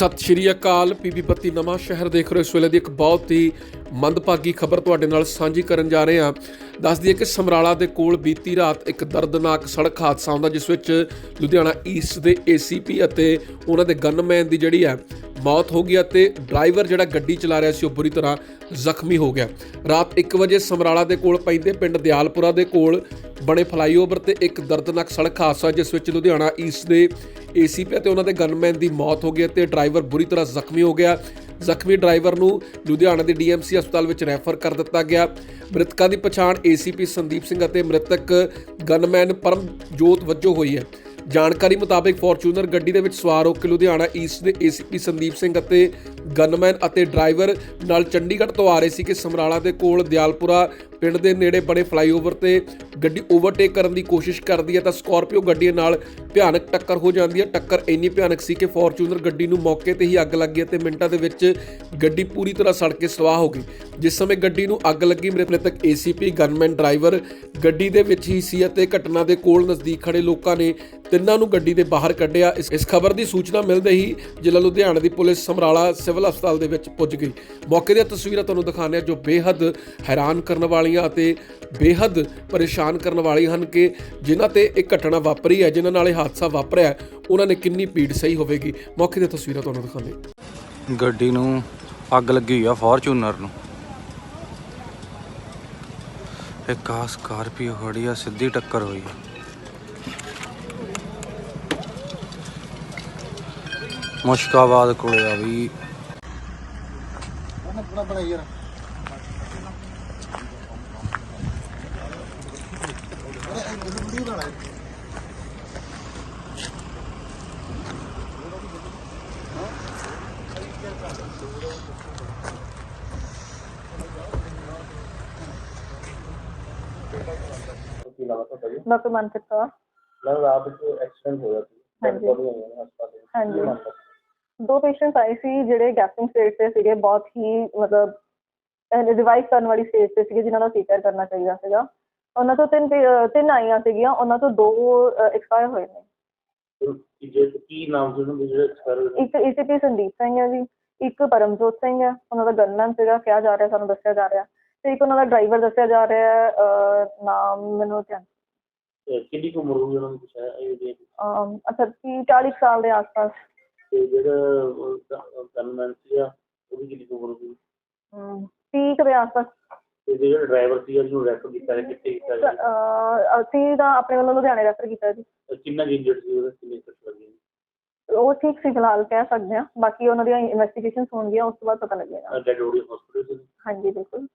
ਸਤਿ ਸ਼੍ਰੀ ਅਕਾਲ। ਪੀਪੀ ਬੱਤੀ ਨਵਾਂ ਸ਼ਹਿਰ ਦੇਖ ਰਹੇ ਹੋ ਇਸ ਵੇਲੇ ਦੀ ਇੱਕ ਬਹੁਤ ਹੀ ਮੰਦਭਾਗੀ ਖਬਰ ਤੁਹਾਡੇ ਨਾਲ ਸਾਂਝੀ ਕਰਨ ਜਾ ਰਹੇ ਹਾਂ। ਦੱਸ ਦਈਏ ਕਿ ਸਮਰਾਲਾ ਦੇ ਕੋਲ ਬੀਤੀ ਰਾਤ ਇੱਕ ਦਰਦਨਾਕ ਸੜਕ ਹਾਦਸਾ ਹੁੰਦਾ ਜਿਸ ਵਿੱਚ ਲੁਧਿਆਣਾ ਈਸਟ ਦੇ ਏਸੀਪੀ ਅਤੇ ਉਹਨਾਂ ਦੇ ਗਨਮੈਨ ਦੀ ਜਿਹੜੀ ਹੈ, ਮੌਤ ਹੋ ਗਈ ਅਤੇ ਡਰਾਈਵਰ ਜਿਹੜਾ ਗੱਡੀ ਚਲਾ ਰਿਹਾ ਸੀ, ਉਹ ਬੁਰੀ ਤਰ੍ਹਾਂ ਜ਼ਖਮੀ ਹੋ ਗਿਆ। ਰਾਤ 1 ਵਜੇ ਸਮਰਾਲਾ ਦੇ ਕੋਲ ਪੈਂਦੇ ਪਿੰਡ ਦਿਆਲਪੁਰਾ ਦੇ ਕੋਲ ਬਣੇ ਫਲਾਈਓਵਰ ਤੇ ਇੱਕ ਦਰਦਨਾਕ ਸੜਕ ਹਾਦਸਾ, ਜਿਸ ਵਿੱਚ ਲੁਧਿਆਣਾ ਈਸਟ ਦੇ ਏਸੀਪੀ ਅਤੇ ਉਹਨਾਂ ਦੇ ਗਨਮੈਨ ਦੀ ਮੌਤ ਹੋ ਗਈ ਤੇ ਡਰਾਈਵਰ ਬੁਰੀ ਤਰ੍ਹਾਂ ਜ਼ਖਮੀ ਹੋ ਗਿਆ। ਜ਼ਖਮੀ ਡਰਾਈਵਰ ਨੂੰ ਲੁਧਿਆਣਾ ਦੇ ਡੀਐਮਸੀ ਹਸਪਤਾਲ ਵਿੱਚ ਰੈਫਰ ਕਰ ਦਿੱਤਾ ਗਿਆ। ਮ੍ਰਿਤਕਾਂ ਦੀ ਪਛਾਣ ਏਸੀਪੀ ਸੰਦੀਪ ਸਿੰਘ ਅਤੇ ਮ੍ਰਿਤਕ ਗਨਮੈਨ ਪਰਮਜੋਤ ਵਜੋਂ ਹੋਈ ਹੈ। ਜਾਣਕਾਰੀ ਮੁਤਾਬਕ ਫੋਰਚੂਨਰ ਗੱਡੀ ਦੇ ਵਿੱਚ ਸਵਾਰ ਹੋ ਕੇ ਲੁਧਿਆਣਾ ਈਸਟ ਦੇ ਏਸੀਪੀ ਸੰਦੀਪ ਸਿੰਘ ਅਤੇ ਗਨਮੈਨ ਅਤੇ ਡਰਾਈਵਰ ਨਾਲ ਚੰਡੀਗੜ੍ਹ ਤੋਂ ਆ ਰਹੇ ਸੀ ਕਿ ਸਮਰਾਲਾ ਦੇ ਕੋਲ ਦਿਆਲਪੁਰਾ ਪਿੰਡ ਦੇ ਨੇੜੇ ਬਣੇ ਫਲਾਈਓਵਰ ਤੇ ਗੱਡੀ ਓਵਰਟੇਕ ਕਰਨ ਦੀ ਕੋਸ਼ਿਸ਼ ਕਰਦੀ ਹੈ ਤਾਂ ਸਕਾਰਪੀਓ ਗੱਡੀ ਨਾਲ ਭਿਆਨਕ ਟੱਕਰ ਹੋ ਜਾਂਦੀ ਹੈ। ਟੱਕਰ ਇੰਨੀ ਭਿਆਨਕ ਸੀ ਕਿ ਫੋਰਚੂਨਰ ਗੱਡੀ ਨੂੰ ਮੌਕੇ ਤੇ ਹੀ ਅੱਗ ਲੱਗ ਗਈ ਤੇ ਮਿੰਟਾਂ ਦੇ ਵਿੱਚ ਗੱਡੀ ਪੂਰੀ ਤਰ੍ਹਾਂ ਸੜ ਕੇ ਸਵਾਹ ਹੋ ਗਈ। ਜਿਸ ਸਮੇਂ ਗੱਡੀ ਨੂੰ ਅੱਗ ਲੱਗੀ ਮੇਰੇ ਮ੍ਰਿਤਕ ਏਸੀਪੀ ਗਨਮੈਨ ਡਰਾਈਵਰ ਗੱਡੀ ਦੇ ਵਿੱਚ ਹੀ ਸੀ ਅਤੇ ਘਟਨਾ ਦੇ ਕੋਲ ਨਜ਼ਦੀਕ ਖੜੇ ਲੋਕਾਂ ਨੇ ਤਿੰਨਾਂ ਨੂੰ ਗੱਡੀ ਦੇ ਬਾਹਰ ਕੱਢਿਆ। ਇਸ ਇਸ ਖਬਰ ਦੀ ਸੂਚਨਾ ਮਿਲਦੇ ਹੀ ਜ਼ਿਲ੍ਹਾ ਲੁਧਿਆਣਾ ਦੀ ਪੁਲਿਸ ਸਮਰਾਲਾ ਸਿਵਲ ਹਸਪਤਾਲ ਦੇ ਵਿੱਚ ਪੁੱਜ ਗਈ। ਮੌਕੇ ਦੀਆਂ ਤਸਵੀਰਾਂ ਤੁਹਾਨੂੰ ਦਿਖਾਉਂਦੇ ਹਾਂ ਜੋ ਬੇਹੱਦ ਹੈਰਾਨ ਕਰਨ ਵਾਲੀਆਂ ਅਤੇ ਬੇਹੱਦ ਪਰੇਸ਼ਾਨ ਕਰਨ ਵਾਲੀਆਂ ਹਨ ਕਿ ਜਿਨ੍ਹਾਂ ਤੇ ਇਹ ਘਟਨਾ ਵਾਪਰੀ ਹੈ ਜਿਨ੍ਹਾਂ ਨਾਲ ਇਹ ਹਾਦਸਾ ਵਾਪਰਿਆ ਹੈ, ਉਹਨਾਂ ਨੇ ਕਿੰਨੀ ਪੀੜ ਸਹੀ ਹੋਵੇਗੀ? ਮੌਕੇ ਦੀਆਂ ਤਸਵੀਰਾਂ ਤੁਹਾਨੂੰ ਦਿਖਾਉਂਦੇ। ਗੱਡੀ ਨੂੰ ਅੱਗ ਲੱਗੀ ਹੋਈ ਆ ਫੋਰਚੂਨਰ ਨੂੰ। ਇੱਕ ਆ ਸਕਾਰਪੀਓ ਖੜੀ ਆ ਸਿੱਧੀ ਟੱਕਰ ਹੋਈ ਆ। ਮੁਸ਼ਕਾਬਾਦ ਕੋਲੇ ਆ ਵੀ। ਨਾਮ ਹੈ ਤੁਹਾਡਾ ਜੀ ਡਾਕਟਰ ਮਨਪ੍ਰੀਤ ਕੌਰ ਮੈਂ ਰਾਤ ਨੂੰ ਐਕਸੀਡੈਂਟ ਹੋਇਆ ਸੀ ਹਾਂਜੀ। ਬੜੀ ਹੋਈ ਹੈ ਹਸਪਤਾਲ ਦੇ ਵਿੱਚ। ਹਾਂਜੀ। ਕੀ ਮਾਮਲਾ? ਦੋ ਪੇਸ਼ੈਂਟਸ ਆਏ ਸੀ ਜਿਹੜੇ ਗੈਸਟਿੰਗ ਸਟੇਜ ਤੇ ਸੀਗੇ ਬਹੁਤ ਹੀ ਮਤਲਬ ਰਿਵਾਈਵ ਕਰਨ ਵਾਲੀ ਸਟੇਜ ਤੇ ਸੀਗੇ ਜਿਨ੍ਹਾਂ ਦਾ ਸੀਕਰ ਕਰਨਾ ਚਾਹੀਦਾ ਸੀਗਾ ਉਹਨਾਂ ਤੋਂ ਤਿੰਨ ਪੇ- ਅਹ ਤਿੰਨ ਆਈਆਂ ਸੀਗੀਆਂ ਉਹਨਾਂ ਤੋਂ ਦੋ ਐਕਸਪਾਇਰ ਹੋਏ ਨੇ ਤੇ ਕੀ ਜੇ ਕੀ ਨਾਮ ਸੀ ਉਹਨਾਂ ਦੇ ਜਿਹੜੇ ਐਕਸਪਾਇਰ ਹੋਏ ਨੇ? ਇੱਕ ਏਸੀਪੀ ਸੰਦੀਪ ਸਿੰਘ ਹੈ ਜੀ ਇੱਕ ਪਰਮਜੋਤ ਸਿੰਘ ਹੈ ਉਹਨਾਂ ਦਾ ਗਨਮੈਨ ਸੀਗਾ ਕਿਹਾ ਜਾ ਰਿਹਾ ਸਾਨੂੰ ਦੱਸਿਆ ਜਾ ਰਿਹਾ ਤੇ ਇੱਕ ਉਹਨਾਂ ਦਾ ਡਰਾਈਵਰ ਦੱਸਿਆ ਜਾ ਰਿਹਾ ਹੈ, ਅਹ, ਨਾਮ ਮੈਨੂੰ ਧਿਆਨ ਤੇ ਕਿੰਨੀ ਕੁ ਉਮਰ ਹੋਈ ਉਹਨਾਂ ਦੀ ਕੁਛ ਹੈ ਇਹ ਦੇ ਅਮ, ਅੱਛਾ 30 40 ਸਾਲ ਦੇ ਆਸ-ਪਾਸ। ਤੇ ਜਿਹੜਾ ਗਨਮੈਨ ਸੀਗਾ ਉਹਦੀ ਕਿੰਨੀ ਕੁ ਉਮਰ ਹੋਈ ਅਮ, 30 ਕੁ ਦੇ ਆਸ-ਪਾਸ। ਤੇ ਜਿਹੜਾ ਡਰਾਈਵਰ ਸੀ ਜਿਹਨੂੰ ਰੈਫਰ ਕੀਤਾ ਹੈ ਕਿੱਥੇ ਕੀਤਾ ਗਿਆ ਅਹ, ਅਸੀਂ ਤਾਂ ਆਪਣੇ ਵੱਲੋਂ ਲੁਧਿਆਣੇ ਰੈਫਰ ਕੀਤਾ ਜੀ। ਤੇ ਕਿੰਨਾ ਇੰਜਰਡ ਸੀ ਉਹਦੇ ਕਿੰਨੇ ਸੱਟ ਲੱਗੀ? ਉਹ ਠੀਕ ਸੀ ਫਿਲਹਾਲ ਕਹਿ ਸਕਦੇ ਹਾਂ। ਬਾਕੀ ਉਹਨਾਂ ਦੀਆਂ ਇਨਵੈਸਟੀਗੇਸ਼ਨਸ ਹੋਣਗੀਆਂ ਉਸ ਤੋਂ ਬਾਅਦ ਪਤਾ ਲੱਗੇਗਾ। ਡੈਡ ਬੋਡੀ ਹਸਪੀਟਲ ਸੀ? ਹਾਂਜੀ ਬਿਲਕੁਲ।